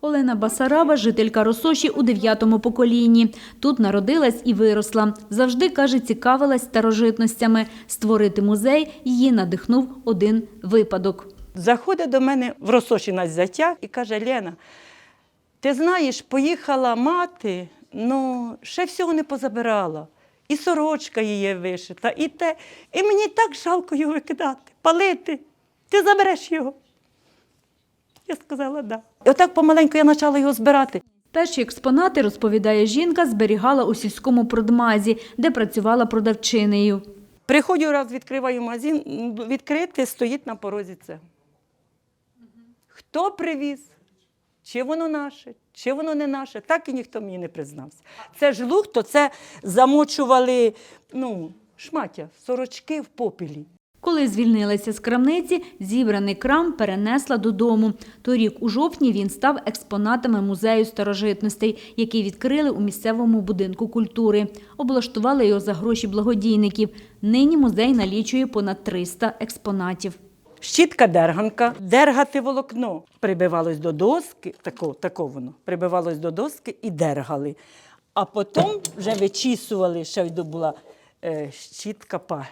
Олена Басарава – жителька Росоші у дев'ятому поколінні. Тут народилась і виросла. Завжди, каже, цікавилась старожитностями. Створити музей її надихнув один випадок. Заходить до мене в Росоші на зяття і каже: Лена, ти знаєш, поїхала мати, ну ще всього не позабирала. І сорочка її вишита, і те. І мені так жалко його викидати, палити. Ти забереш його. Я сказала, да. І отак помаленьку я почала його збирати. Перші експонати, розповідає жінка, зберігала у сільському продмазі, де працювала продавчинею. Приходжу раз, відкриваю магазин, відкрити, стоїть на порозі це. Хто привіз? Чи воно наше, чи воно не наше, так і ніхто мені не признався. Це ж луг, то це замочували ну, шмаття, сорочки в попілі. Коли звільнилася з крамниці, зібраний крам перенесла додому. Торік у жовтні він став експонатами музею старожитностей, який відкрили у місцевому будинку культури. Облаштували його за гроші благодійників. Нині музей налічує понад 300 експонатів. Щітка дерганка, дергати волокно. Прибивалось до доски, тако, тако воно, прибивалось до доски і дергали. А потім вже вичісували, ще й була е, щітка па,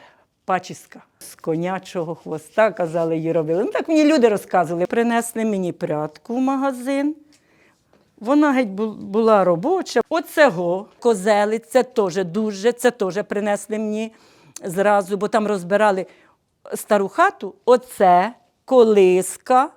пачіска. З конячого хвоста, казали, її робили. Ну так мені люди розказували. Принесли мені прядку в магазин. Вона геть була робоча. Оцего козели, це теж дуже, це теж принесли мені зразу, бо там розбирали стару хату. Оце колиска,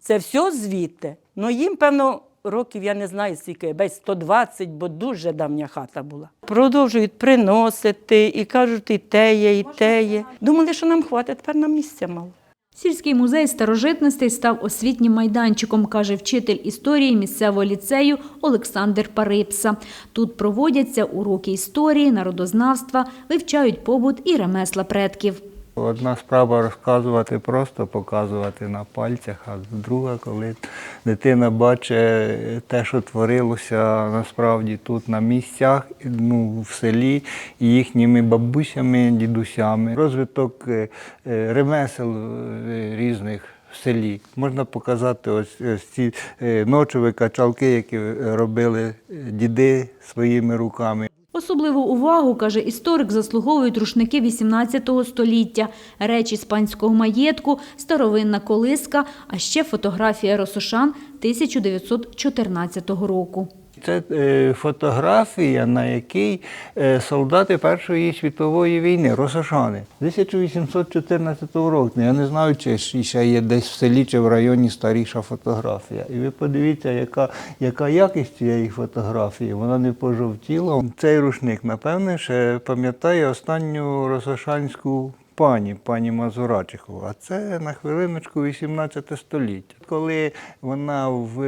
це все звідти. Ну їм, певно, років, я не знаю, скільки, десь 120, бо дуже давня хата була. Продовжують приносити і кажуть, і те є, і те є. Думали, що нам хватить, тепер нам місця мало. Сільський музей старожитностей став освітнім майданчиком, каже вчитель історії місцевого ліцею Олександр Парипса. Тут проводяться уроки історії, народознавства, вивчають побут і ремесла предків. Одна справа розказувати, просто показувати на пальцях, а друга, коли дитина бачить те, що творилося насправді тут на місцях, ну, в селі, і їхніми бабусями, дідусями. Розвиток е, е, ремесел е, різних в селі. Можна показати ось, ось ці е, ночові качалки, які е, робили е, діди своїми руками. Особливу увагу, каже історик, заслуговують рушники XVIII століття, речі з панського маєтку, старовинна колиска, а ще фотографія Росошан 1914 року. Це е, фотографія, на якій е, солдати Першої світової війни, росошани, 1814 року. Я не знаю, чи ще є десь в селі чи в районі старіша фотографія. І ви подивіться, яка, яка якість цієї фотографії, вона не пожовтіла. Цей рушник, напевне, ще пам'ятає останню росошанську пані, пані Мазурачиху. А це на хвилиночку 18 століття. Коли вона в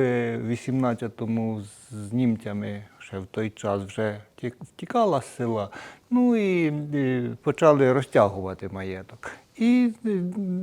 18-му з німцями ще в той час вже втікала з села, ну і е, почали розтягувати маєток. І е,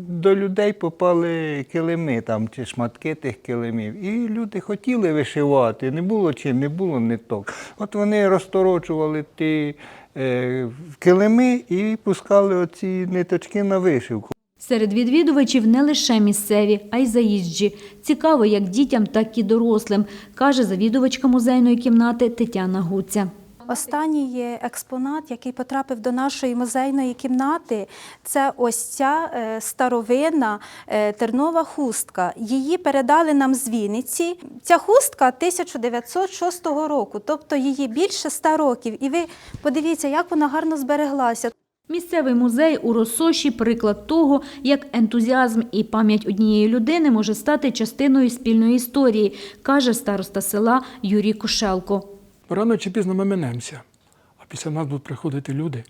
до людей попали килими там, чи шматки тих килимів. І люди хотіли вишивати, не було чим, не було ниток. От вони розторочували ті е, килими і пускали оці ниточки на вишивку. Серед відвідувачів не лише місцеві, а й заїжджі. Цікаво як дітям, так і дорослим, каже завідувачка музейної кімнати Тетяна Гуця. Останній експонат, який потрапив до нашої музейної кімнати, це ось ця е, старовинна е, тернова хустка. Її передали нам з Вінниці. Ця хустка 1906 року, тобто її більше ста років. І ви подивіться, як вона гарно збереглася. Місцевий музей у Росоші – приклад того, як ентузіазм і пам'ять однієї людини може стати частиною спільної історії, каже староста села Юрій Кошелко. Рано чи пізно ми минемося, а після нас будуть приходити люди,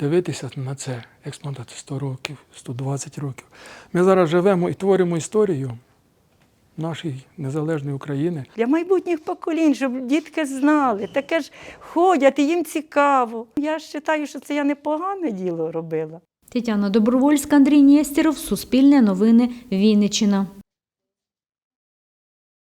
дивитися на це, як смотати 100 років, 120 років. Ми зараз живемо і творимо історію нашої незалежної України. Для майбутніх поколінь, щоб дітки знали. Таке ж ходять, і їм цікаво. Я вважаю, що це я непогане діло робила. Тетяна Добровольська, Андрій Нєстєров, Суспільне новини, Вінниччина.